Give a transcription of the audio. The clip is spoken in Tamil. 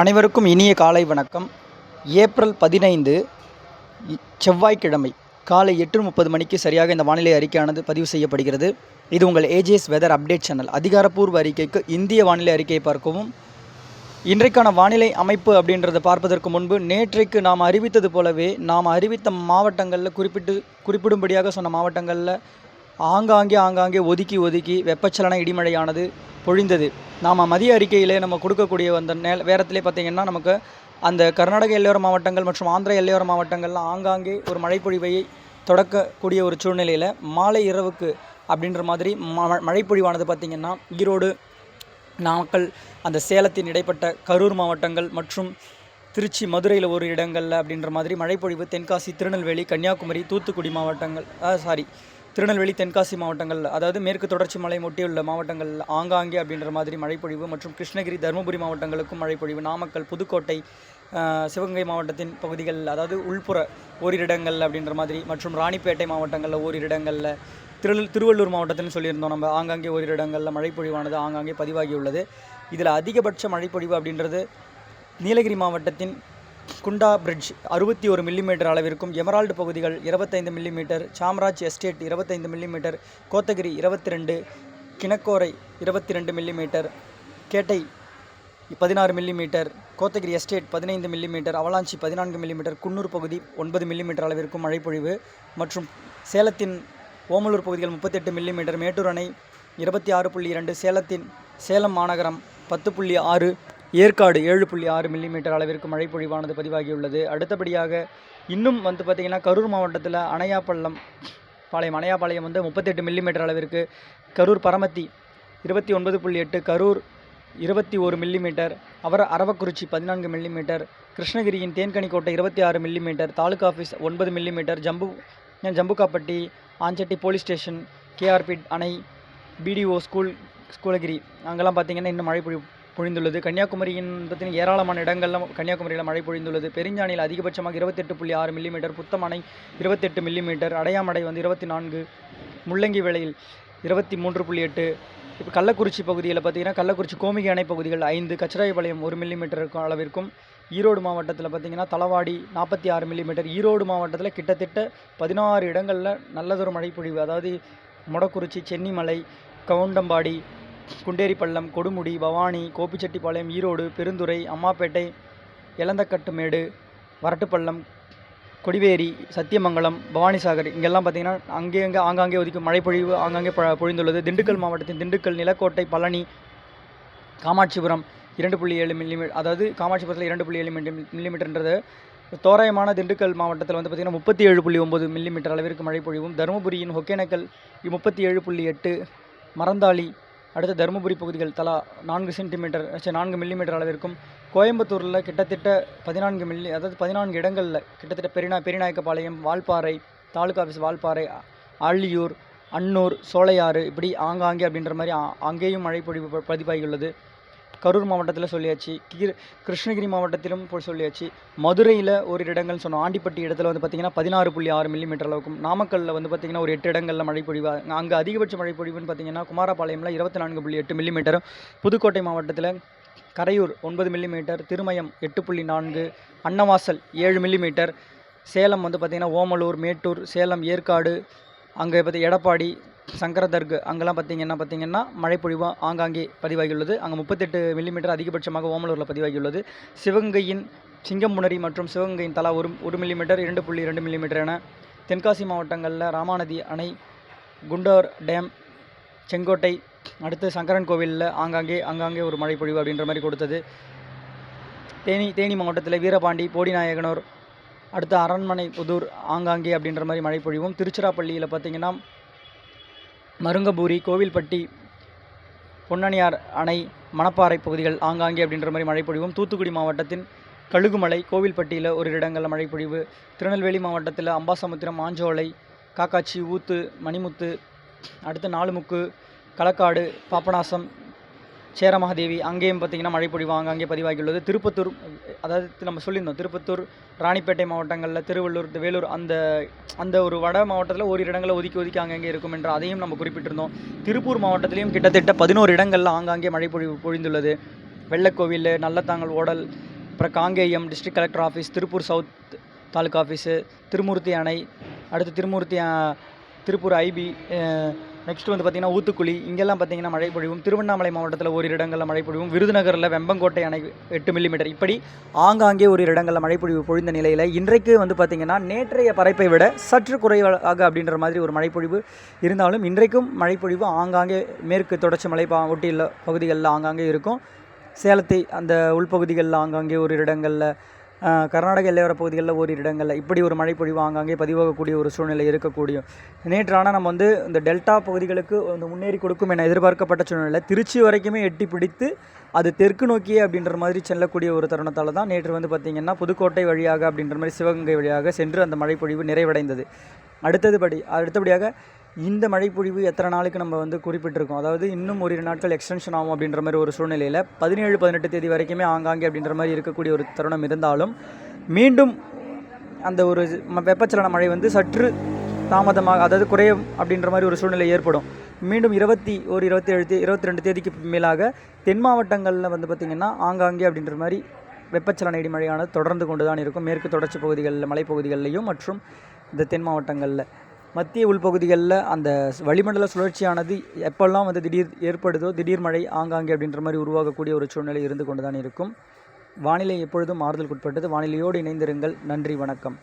அனைவருக்கும் இனிய காலை வணக்கம். ஏப்ரல் பதினைந்து செவ்வாய்க்கிழமை காலை எட்டு முப்பது மணிக்கு சரியாக இந்த வானிலை அறிக்கையானது பதிவு செய்யப்படுகிறது. இது உங்கள் ஏஜிஎஸ் வெதர் அப்டேட் சேனல். அதிகாரப்பூர்வ அறிக்கைக்கு இந்திய வானிலை அறிக்கையை பார்க்கவும். இன்றைக்கான வானிலை அமைப்பு அப்படின்றத பார்ப்பதற்கு முன்பு நேற்றைக்கு நாம் அறிவித்தது போலவே நாம் அறிவித்த மாவட்டங்களில் குறிப்பிட்டு குறிப்பிடும்படியாக சொன்ன மாவட்டங்களில் ஆங்காங்கே ஆங்காங்கே ஒதுக்கி ஒதுக்கி வெப்பச்சலன இடிமழையானது பொழிந்தது. நாம் மதிய அறிக்கையிலே நம்ம கொடுக்கக்கூடிய அந்த நே வேரத்திலே பார்த்திங்கன்னா நமக்கு அந்த கர்நாடக எல்லையோர மாவட்டங்கள் மற்றும் ஆந்திர எல்லையோர மாவட்டங்கள்லாம் ஆங்காங்கே ஒரு மழைப்பொழிவை தொடக்கக்கூடிய ஒரு சூழ்நிலையில் மாலை இரவுக்கு அப்படின்ற மாதிரி ம மழைப்பொழிவானது பார்த்திங்கன்னா ஈரோடு நாமக்கல் அந்த சேலத்தின் இடைப்பட்ட கரூர் மாவட்டங்கள் மற்றும் திருச்சி மதுரையில் ஒரு இடங்களில் அப்படின்ற மாதிரி மழைப்பொழிவு தென்காசி திருநெல்வேலி கன்னியாகுமரி தூத்துக்குடி மாவட்டங்கள் சாரி திருநெல்வேலி தென்காசி மாவட்டங்கள் அதாவது மேற்கு தொடர்ச்சி மலை ஒட்டியுள்ள மாவட்டங்கள் ஆங்காங்கே அப்படின்ற மாதிரி மழைப்பொழிவு மற்றும் கிருஷ்ணகிரி தருமபுரி மாவட்டங்களுக்கும் மழைப்பொழிவு. நாமக்கல் புதுக்கோட்டை சிவகங்கை மாவட்டத்தின் பகுதிகள் அதாவது உள்புற ஓரிரு இடங்கள் அப்படின்ற மாதிரி மற்றும் ராணிப்பேட்டை மாவட்டங்களில் ஓரிரு இடங்களில் திரு திருவள்ளூர் மாவட்டத்தில்னு சொல்லியிருந்தோம் நம்ம. ஆங்காங்கே ஓரிரு இடங்களில் மழைப்பொழிவானது ஆங்காங்கே பதிவாகியுள்ளது. இதில் அதிகபட்ச மழைப்பொழிவு அப்படின்றது நீலகிரி மாவட்டத்தின் குண்டா பிரிட்ஜ் அறுபத்தி ஒரு மில்லிமீட்டர் அளவிற்கும் எமரால்டு பகுதிகள் இருபத்தைந்து மில்லிமீட்டர் சாம்ராஜ் எஸ்டேட் இருபத்தைந்து மில்லிமீட்டர் கோத்தகிரி இருபத்தி ரெண்டு கிணக்கோரை இருபத்தி ரெண்டு மில்லிமீட்டர் கேட்டை பதினாறு மில்லிமீட்டர் கோத்தகிரி எஸ்டேட் பதினைந்து மில்லிமீட்டர் அவலாஞ்சி பதினான்கு மில்லிமீட்டர் குன்னூர் பகுதி ஒன்பது மில்லிமீட்டர் அளவிற்கும் மழைப்பொழிவு மற்றும் சேலத்தின் ஓமலூர் பகுதிகள் முப்பத்தெட்டு மில்லிமீட்டர் மேட்டூர் அணை இருபத்தி ஆறு புள்ளி இரண்டு சேலத்தின் சேலம் மாநகரம் பத்து புள்ளி ஆறு ஏற்காடு ஏழு புள்ளி ஆறு மில்லிமீட்டர் அளவிற்கு மழைப்பொழிவானது பதிவாகியுள்ளது. அடுத்தபடியாக இன்னும் வந்து பார்த்திங்கன்னா கரூர் மாவட்டத்தில் அணையாப்பள்ளம் பாளையம் அணையாபாளையம் வந்து முப்பத்தெட்டு மில்லிமீட்டர் அளவிற்கு கரூர் பரமத்தி இருபத்தி ஒன்பது புள்ளி எட்டு கரூர் இருபத்தி ஒரு மில்லிமீட்டர் அவர அரவக்குறிச்சி பதினான்கு மில்லிமீட்டர் கிருஷ்ணகிரியின் தேன்கனிக்கோட்டை இருபத்தி ஆறு மில்லிமீட்டர் தாலுகா ஆஃபீஸ் ஒன்பது millimetre Jambu Jambukkappatti Anchetty police station KRP அணை பிடிஓ ஸ்கூல் ஸ்கூலகிரி அங்கெல்லாம் பார்த்திங்கன்னா இன்னும் மழை பொழி பொழிந்துள்ளது. கன்னியாகுமரியின் பார்த்தீங்கன்னா ஏராளமான இடங்களில் கன்னியாகுமரியில் மழை பொழிந்துள்ளது. பெருஞ்சாணியில் அதிகபட்சமாக இருபத்தெட்டு புள்ளி ஆறு மில்லிமீட்டர் புத்தமணை இருபத்தெட்டு மில்லிமீட்டர் அடையாமடை வந்து இருபத்தி நான்கு முள்ளங்கி விலையில் இருபத்தி மூன்று புள்ளி எட்டு. இப்போ கள்ளக்குறிச்சி பகுதியில் பார்த்தீங்கன்னா கள்ளக்குறிச்சி கோமிகை அணை பகுதிகள் ஐந்து கச்சராயபாளையம் ஒரு மில்லிமீட்டர் அளவிற்கும். ஈரோடு மாவட்டத்தில் பார்த்தீங்கன்னா தளவாடி நாற்பத்தி ஆறு மில்லிமீட்டர் ஈரோடு மாவட்டத்தில் கிட்டத்தட்ட பதினாறு இடங்களில் நல்லதொரு மழைப்பொழிவு. அதாவது மொடக்குறிச்சி சென்னிமலை கவுண்டம்பாடி குண்டேரிப்பள்ளம் கொடுமுடி பவானி கோபிச்செட்டிப்பாளையம் ஈரோடு பெருந்துறை அம்மாப்பேட்டை எலந்தக்கட்டுமேடு வரட்டுப்பள்ளம் கொடிவேரி சத்தியமங்கலம் பவானிசாகர் இங்கெல்லாம் பார்த்தீங்கன்னா அங்கே அங்கே ஆங்காங்கே ஒதுக்கும் மழைப்பொழிவு ஆங்காங்கே ப- பொழிந்துள்ளது. திண்டுக்கல் மாவட்டத்தின் திண்டுக்கல் நிலக்கோட்டை பழனி காமாட்சிபுரம் இரண்டு புள்ளி ஏழு மில்லிமீட்டர் அதாவது காமாட்சிபுரத்தில் இரண்டு புள்ளி ஏழு மில்லி மில்லிமீட்டர்ன்றது தோராயமான திண்டுக்கல் மாவட்டத்தில் வந்து பார்த்திங்கன்னா முப்பத்தி ஏழு புள்ளி ஒம்பது மில்லிமீட்டர் அளவிற்கு மழை பொழிவும் தருமபுரியின் ஒகேனக்கல் முப்பத்தி ஏழு புள்ளி எட்டு மரந்தாளி அடுத்த தருமபுரி பகுதிகள் தலா நான்கு சென்டிமீட்டர் ச்சே, நான்கு மில்லிமீட்டர் அளவிற்கும். கோயம்புத்தூரில் கிட்டத்தட்ட பதினான்கு மில்லி அதாவது பதினான்கு இடங்களில் கிட்டத்தட்ட பெரினா பெரிநாயக்கப்பாளையம் வால்பாறை தாலுகா ஆஃபீஸ் வால்பாறை அ- ஆழியூர் அன்னூர் சோலையாறு இப்படி ஆங்காங்கே அப்படின்ற மாதிரி அங்கேயும் மழை பொழிவு பதிவாகியுள்ளது கரூர் மாவட்டத்தில் சொல்லியாச்சு கீர் கிருஷ்ணகிரி மாவட்டத்திலும் போய் சொல்லியாச்சு. மதுரையில் ஒரு இடங்கள் சொன்னோம். ஆண்டிப்பட்டி இடத்துல வந்து பார்த்திங்கன்னா பதினாறு புள்ளி ஆறு மில்லிமீட்டர் அளவுக்கும். நாமக்கல்லில் வந்து பார்த்திங்கன்னா ஒரு எட்டு இடங்களில் மழை பொழிவு அங்கே அதிகபட்ச மழை பொழிவுன்னு பார்த்தீங்கன்னா குமாரபாளையமில் இருபத்தி நான்கு புள்ளி எட்டு மில்லிமீட்டரும் புதுக்கோட்டை மாவட்டத்தில் கரையூர் ஒன்பது மில்லிமீட்டர் திருமயம் எட்டு புள்ளி நான்கு அன்னவாசல் ஏழு மில்லிமீட்டர் சேலம் வந்து பார்த்திங்கன்னா ஓமலூர் மேட்டூர் சேலம் ஏற்காடு அங்கே பார்த்தி எடப்பாடி சங்கரதர்கு. அங்கெல்லாம் பார்த்தீங்கன்னா பார்த்தீங்கன்னா மழைப்பொழிவு ஆங்காங்கே பதிவாகியுள்ளது. அங்கே முப்பத்தெட்டு மில்லிமீட்டர் அதிகபட்சமாக ஓமலூரில் பதிவாகியுள்ளது. சிவகங்கையின் சிங்கம்புணரி மற்றும் சிவகங்கையின் தலா ஒரு ஒரு மில்லிமீட்டர் இரண்டு புள்ளி இரண்டு மில்லிமீட்டர் என தென்காசி மாவட்டங்களில் ராமாநதி அணை குண்டோர் டேம் செங்கோட்டை அடுத்து சங்கரன் கோவிலில் ஆங்காங்கே ஆங்காங்கே ஒரு மழைப்பொழிவு அப்படின்ற மாதிரி கொடுத்தது. தேனி தேனி மாவட்டத்தில் வீரபாண்டி போடிநாயகனூர் அடுத்து அரண்மனை புதூர் ஆங்காங்கே அப்படின்ற மாதிரி மழைப்பொழிவும். திருச்சிராப்பள்ளியில் பார்த்தீங்கன்னா மருங்கபூரி கோவில்பட்டி பொன்னணியார் அணை மணப்பாறை பகுதிகள் ஆங்காங்கே அப்படின்ற மாதிரி மழைப்பொழிவும் தூத்துக்குடி மாவட்டத்தின் கழுகுமலை கோவில்பட்டியில் ஒரு இடங்களில் மழைப்பொழிவு திருநெல்வேலி மாவட்டத்தில் அம்பாசமுத்திரம் மாஞ்சோலை காக்காச்சி ஊத்து மணிமுத்து அடுத்து நாலுமுக்கு களக்காடு பாபநாசம் சேரமகாதேவி அங்கேயும் பார்த்திங்கன்னா மழைப்பொழிவு ஆங்காங்கே பதிவாகியுள்ளது. திருப்பத்தூர் அதாவது நம்ம சொல்லியிருந்தோம் திருப்பத்தூர் ராணிப்பேட்டை மாவட்டங்களில் திருவள்ளூர் வேலூர் அந்த அந்த ஒரு வட மாவட்டத்தில் ஒரு இடங்களில் ஒதுக்கி ஒதுக்கி அங்கங்கே இருக்கும் என்று அதையும் நம்ம குறிப்பிட்டிருந்தோம். திருப்பூர் மாவட்டத்திலையும் கிட்டத்தட்ட பதினோரு இடங்களில் ஆங்காங்கே மழை பொழிவு பொழிந்துள்ளது. வெள்ளக்கோவில் நல்லத்தாங்கல் ஓடல் அப்புறம் Kangeyam district collector office Tiruppur south taluka office Thirumoorthi அணை அடுத்து திருமூர்த்தி திருப்பூர் ஐபி நெக்ஸ்ட் வந்து பார்த்திங்கன்னா ஊத்துக்குழி. இங்கெல்லாம் பார்த்தீங்கன்னா மழை பொழிவும் திருவண்ணாமலை மாவட்டத்தில் ஓரிரு இடங்களில் மழை பொழிவும் விருதுநகரில் வெம்பங்கோட்டை அணை எட்டு மில்லிமீட்டர் இப்படி ஆங்காங்கே ஒரு இடங்களில் மழை பொழிவு பொழிந்த நிலையில் இன்றைக்கு வந்து பார்த்திங்கன்னா நேற்றைய பரப்பை விட சற்று குறைவாக அப்படின்ற மாதிரி ஒரு மழைப்பொழிவு இருந்தாலும் இன்றைக்கும் மழைப்பொழிவு ஆங்காங்கே மேற்கு தொடர்ச்சி மலை பா ஒட்டியுள்ள பகுதிகளில் ஆங்காங்கே இருக்கும். சேலத்தை அந்த உள்பகுதிகளில் ஆங்காங்கே ஒரு இடங்களில் கர்நாடக எல்லையோர பகுதிகளில் ஓரிரு இடங்களில் இப்படி ஒரு மழைப்பொழிவு ஆங்காங்கே பதிவாகக்கூடிய ஒரு சூழ்நிலை இருக்கக்கூடிய நேற்று ஆனால் நம்ம வந்து இந்த டெல்டா பகுதிகளுக்கு வந்து முன்னேறி கொடுக்கும் என எதிர்பார்க்கப்பட்ட சூழ்நிலை திருச்சி வரைக்குமே எட்டி பிடித்து அது தெற்கு நோக்கியே அப்படின்ற மாதிரி செல்லக்கூடிய ஒரு தருணத்தால் தான் நேற்று வந்து பார்த்திங்கன்னா புதுக்கோட்டை வழியாக அப்படின்ற மாதிரி சிவகங்கை வழியாக சென்று அந்த மழைப்பொழிவு நிறைவடைந்தது. அடுத்ததுபடி அடுத்தபடியாக இந்த மழைப்பொழிவு எத்தனை நாளுக்கு நம்ம வந்து குறிப்பிட்டிருக்கோம்? அதாவது இன்னும் ஓரிரு நாட்கள் எக்ஸ்டென்ஷன் ஆகும் அப்படின்ற மாதிரி ஒரு சூழ்நிலையில் பதினேழு பதினெட்டு தேதி வரைக்குமே ஆங்காங்கே அப்படின்ற மாதிரி இருக்கக்கூடிய ஒரு தருணம் இருந்தாலும் மீண்டும் அந்த ஒரு ம- வெப்பச்சலன மழை வந்து சற்று தாமதமாக அதாவது குறையும் அப்படின்ற மாதிரி ஒரு சூழ்நிலை ஏற்படும். மீண்டும் இருபத்தி ஒரு இருபத்தி ஏழு தே இருபத்தி ரெண்டு தேதிக்கு மேலாக தென் மாவட்டங்களில் வந்து பார்த்திங்கன்னா ஆங்காங்கே அப்படின்ற மாதிரி வெப்பச்சலன இடிமழையானது தொடர்ந்து கொண்டு தான் இருக்கும். மேற்கு தொடர்ச்சி பகுதிகளில் மலைப்பகுதிகளிலையும் மற்றும் இந்த தென் மாவட்டங்களில். மத்திய உள்பகுதிகளில் அந்த வளிமண்டல சுழற்சியானது எப்பெல்லாம் வந்து திடீர் ஏற்படுதோ திடீர் மழை ஆங்காங்கே அப்படின்ற மாதிரி உருவாகக்கூடிய ஒரு சூழ்நிலை இருந்து கொண்டு தான் இருக்கும். வானிலை எப்பொழுதும் மாறுதலுக்குட்பட்டது வானிலையோடு இணைந்திருங்கள். நன்றி வணக்கம்.